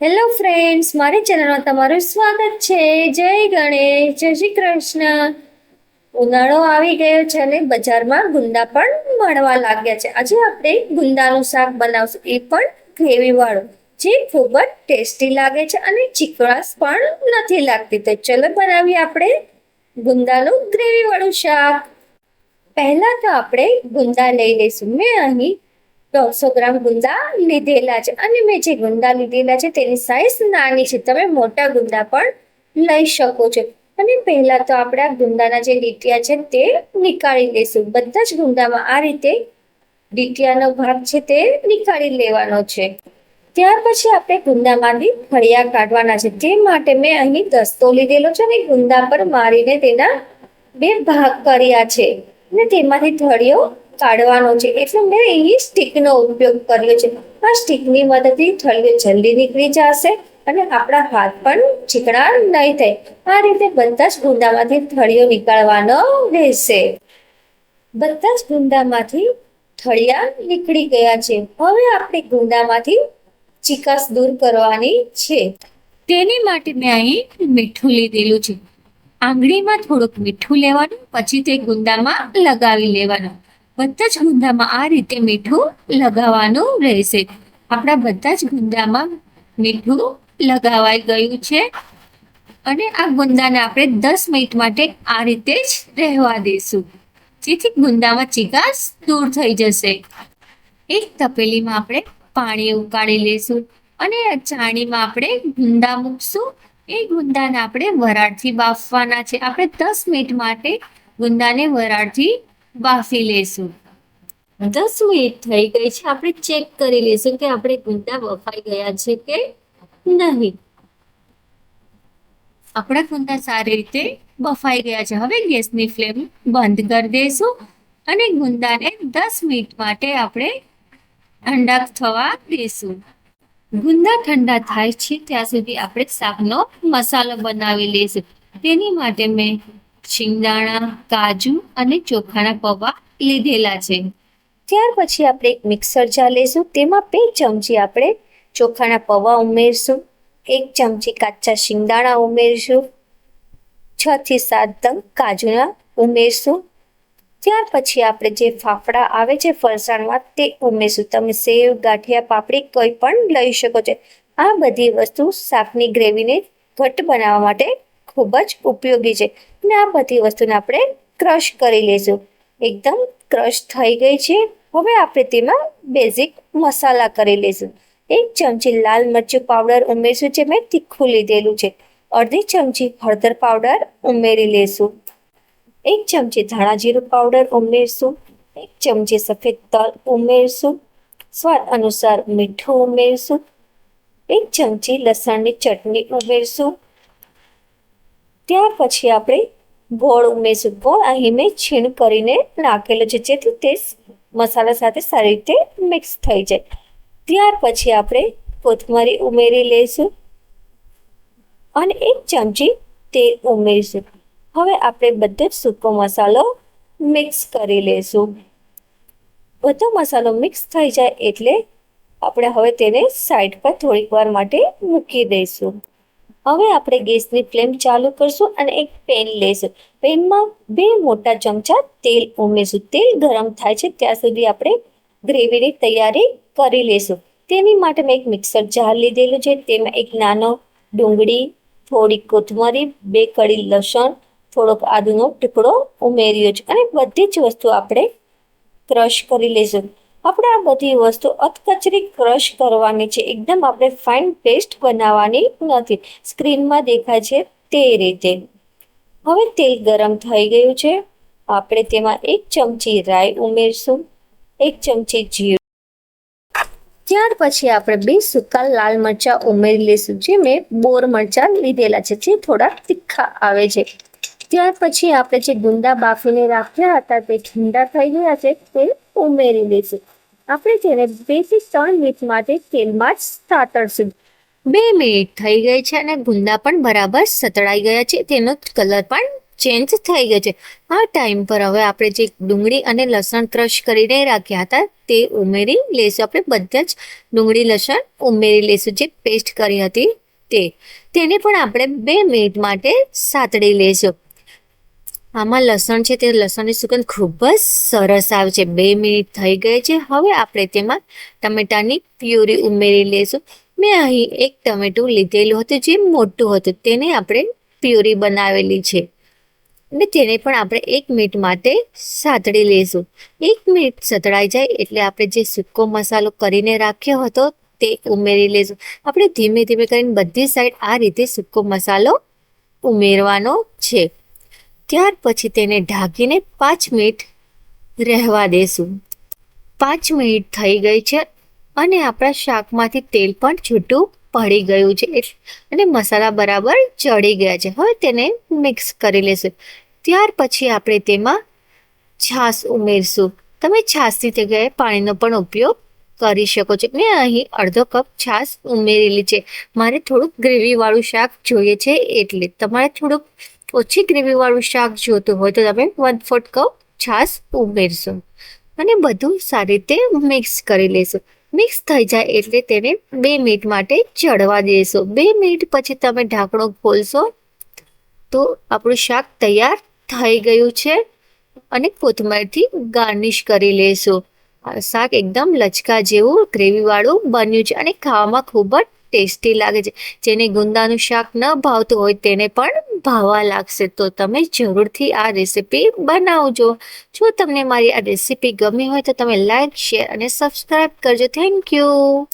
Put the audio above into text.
Hello friends મારી ચેનલમાં તમારું સ્વાગત છે. જય ગણેશ, જય શ્રી કૃષ્ણ. ઉનાળો આવી ગયો છે અને બજારમાં ગુંદા પણ મળવા લાગ્યા છે. આજે આપણે ગુંદાનું શાક બનાવશું. એ પણ ગ્રેવીવાળું, જે ખૂબ જ ટેસ્ટી લાગે છે અને ચીકણાશ પણ નથી લાગતી. તો ચલો બનાવીએ આપણે ગુંદાનું ગ્રેવીવાળું શાક. પહેલાં તો આપણે ગુંદા લઈ લઈશું. મેં અહીં દોઢસો ગ્રામ ગુંદા લીધેલા છે. અને મેં જે ગુંદા લીધેલા છે તેની સાઈઝ નાની છે. તમે મોટા ગુંદા પણ લઈ શકો છો. અને પહેલા તો આપણે આ ગુંદાના જે ડીટિયા છે તે નીકાળી લઈશું. બધા જ ગુંદામાં આ રીતે ડીટિયાનો ભાગ છે તે નીકાળી લેવાનો છે. ત્યાર પછી આપણે ગુંદામાંથી ફળિયા કાઢવાના છે. તે માટે મેં અહીં દસ્તો લીધેલો છે અને ગુંદા પર મારીને તેના બે ભાગ કર્યા છે. અને તેમાંથી થળીઓ કાઢવાનો છે. એટલે મેં અહીં સ્ટીકનો ઉપયોગ કર્યો છે. આ સ્ટીકની મદદથી થળીઓ જલ્દી નીકળી જશે અને આપણા હાથ પણ ચીકણા નહીં થાય. આ રીતે બધા જ ગુંદામાંથી થળીઓ નીકાળવાનો રહેશે. બધા જ ગુંદામાંથી થળિયા નીકળી ગયા છે. હવે આપણે ગુંદામાંથી ચીકાશ દૂર કરવાની છે. તેની માટે મેં અહીં મીઠું લીધેલું છે. આંગળીમાં થોડુંક મીઠું લેવાનું, પછી તે ગુંદામાં લગાવી લેવાનું. બધા જ ગુંદામાં આ રીતે મીઠું લગાવવાનું રહેશે. આપણા બધા જ ગુંદામાં મીઠું લગાવાઈ ગયું છે અને આ ગુંદાને આપણે દસ મિનિટ માટે આ રીતે જ રહેવા દઈશું. જેથી ગુંદામાં ચિકાસ દૂર થઈ જશે. એક તપેલીમાં આપણે પાણી ઉકાળી લઈશું અને ચાણીમાં આપણે ગુંદા મૂકશું. એ ગુંદાને આપણે વરાળથી બાફવાના છે. આપણે દસ મિનિટ માટે ગુંદાને વરાળથી બાફી લેશું દસ મિનિટ થઈ ગઈ છે. આપણે ચેક કરી લઈશું કે આપણે ગુંદા બફાઈ ગયા છે કે નહીં. આપણા ગુંદા સારી રીતે બફાઈ ગયા છે. હવે ગેસની ફ્લેમ બંધ કરી દઈશું અને ગુંદાને દસ મિનિટ માટે આપણે ઠંડા થવા દઈશું. ગુંદા ઠંડા થાય છે ત્યાં સુધી આપણે શાકનો મસાલો બનાવી લઈશું. તેની માટે મેં શિંગદાણા, કાજુ અને ચોખાના પૌવા લીધેલા છે. ત્યાર પછી આપણે એક મિક્સર જાર લઈશું તેમાં બે ચમચી આપણે ચોખાના પૌવા ઉમેરશું. એક ચમચી કાચા શિંગદાણા ઉમેરશું. છ થી સાત તંગ કાજુના ઉમેરશું. ત્યાર પછી આપણે જે ફાફડા આવે છે ફરસાણમાં તે ઉમેરશું. તમે સેવ, ગાંઠિયા, પાપડી કોઈ પણ લઈ શકો છો. આ બધી વસ્તુ શાકની ગ્રેવીને ઘટ્ટ બનાવવા માટે ખૂબ જ ઉપયોગી છે. અને આ બધી વસ્તુને આપણે ક્રશ કરી લઈશું એકદમ ક્રશ થઈ ગઈ છે. હવે આપણે તેમાં બેઝિક મસાલા કરી લઈશું એક ચમચી લાલ મરચું પાવડર ઉમેરશું જે મેં તીખું લીધેલું છે. અડધી ચમચી હળદર પાવડર ઉમેરી લઈશું એક ચમચી ધાણા જીરું પાવડર ઉમેરશું. એક ચમચી સફેદ તલ ઉમેરશું. સ્વાદ અનુસાર મીઠું ઉમેરશું. એક ચમચી લસણની ચટણી ઉમેરશું. ત્યાર પછી આપણે ગોળ ઉમેરશું. ગોળ અહીં મેં છીણ કરીને નાખેલો છે. જેથી તે મસાલા સાથે સારી રીતે મિક્સ થઈ જાય. ત્યાર પછી આપણે કોથમરી ઉમેરી લઈશું અને એક ચમચી તેલ ઉમેરીશું. હવે આપણે બધો સૂકો મસાલો મિક્સ કરી લઈશું. બધો મસાલો મિક્સ થઈ જાય એટલે આપણે હવે તેને સાઈડ પર થોડીક વાર માટે મૂકી દઈશું. હવે આપણે ગેસની ફ્લેમ ચાલુ કરશું અને એક પેન લઈશું પેનમાં બે મોટા ચમચા તેલ ઉમેરશું. તેલ ગરમ થાય છે ત્યાં સુધી આપણે ગ્રેવીની તૈયારી કરી લઈશું તેની માટે મેં એક મિક્સર જાર લીધેલું છે. તેમાં એક નાનો ડુંગળી, થોડી કોથમરી, બે કળી લસણ, થોડોક આદુનો ટુકડો ઉમેર્યો છે. અને બધી જ વસ્તુ આપણે ક્રશ કરી લઈશું આપણે આ બધી વસ્તુ અધકચરી ક્રશ કરવાની છે. એકદમ આપણે ફાઇન પેસ્ટ બનાવવાની નથી. સ્ક્રીનમાં દેખાય છે તે રીતે. હવે તેલ ગરમ થઈ ગયું છે. આપણે તેમાં એક ચમચી રાઈ ઉમેરશું. એક ચમચી જીરું. ત્યાર પછી આપણે બે સૂકા લાલ મરચાં ઉમેરી લઈશું, જે મેં બોર મરચાં લીધેલા છે, જે થોડા તીખા આવે છે. ત્યાર પછી આપણે જે ગુંદા બાફીને રાખ્યા હતા, તે ઠંડા થઈ ગયા છે, તે ઉમેરી લઈશું. આપણે તેને બેથી ત્રણ મિનિટ માટે તેલમાં જ સાતળશું બે મિનિટ થઈ ગઈ છે અને ગુંદા પણ બરાબર સતળાઈ ગયા છે. તેનો કલર પણ ચેન્જ થઈ ગયો છે. આ ટાઈમ પર હવે આપણે જે ડુંગળી અને લસણ ક્રશ કરીને રાખ્યા હતા, તે ઉમેરી લેશું આપણે બધા જ ડુંગળી, લસણ ઉમેરી લઈશું. જે પેસ્ટ કરી હતી તે. તેને પણ આપણે બે મિનિટ માટે સાતડી લઈશું. આમાં લસણ છે તે લસણની સુગંધ ખૂબ જ સરસ આવે છે. બે મિનિટ થઈ ગઈ છે. હવે આપણે તેમાં ટમેટાની પ્યુરી ઉમેરી લઈશું મેં અહીં એક ટમેટું લીધેલું હતું જે મોટું હતું. તેને આપણે પ્યુરી બનાવેલી છે. અને તેને પણ આપણે એક મિનિટ માટે સાતડી લઈશું એક મિનિટ સતળાઈ જાય એટલે આપણે જે સૂકો મસાલો કરીને રાખ્યો હતો તે ઉમેરી લઈશું આપણે ધીમે ધીમે કરીને બધી સાઈડ આ રીતે સૂકો મસાલો ઉમેરવાનો છે. ત્યાર પછી તેને ઢાંકીને પાંચ મિનિટ રહેવા દેશું. પાંચ મિનિટ થઈ ગઈ છે અને આપણા શાકમાંથી તેલ પણ છૂટું પડી ગયું છે. અને મસાલા બરાબર ચડી ગયા છે. હવે તેને મિક્સ કરી લેશું. ત્યાર પછી આપણે તેમાં છાશ ઉમેરશું. તમે છાશની જગ્યાએ પાણીનો પણ ઉપયોગ કરી શકો છો. મેં અહીં અડધો કપ છાશ ઉમેરેલી છે. મારે થોડુંક ગ્રેવીવાળું શાક જોઈએ છે એટલે તમારે થોડુંક ઓછી ગ્રેવીવાળું શાક જોતું હોય તો તમે વન ફોર્થ કપ છાશ ઉમેરશો. અને બધું સારી રીતે મિક્સ કરી લેશો. મિક્સ થઈ જાય એટલે તેને બે મિનિટ માટે ચડવા દેશો. બે મિનિટ પછી તમે ઢાંકણું ખોલશો તો આપણું શાક તૈયાર થઈ ગયું છે અને કોથમીરથી ગાર્નિશ કરી લેશો. શાક એકદમ લચકા જેવું ગ્રેવીવાળું બન્યું છે અને ખાવામાં ખૂબ જ ટેસ્ટી લાગે છે. જેને ગુંદાનું શાક ન ભાવતું હોય તેને પણ ભાવવા લાગશે. તો તમે જરૂરથી આ રેસીપી બનાવજો. જો તમને મારી આ રેસીપી ગમી હોય તો તમે લાઈક, શેર અને સબસ્ક્રાઈબ કરજો. Thank you.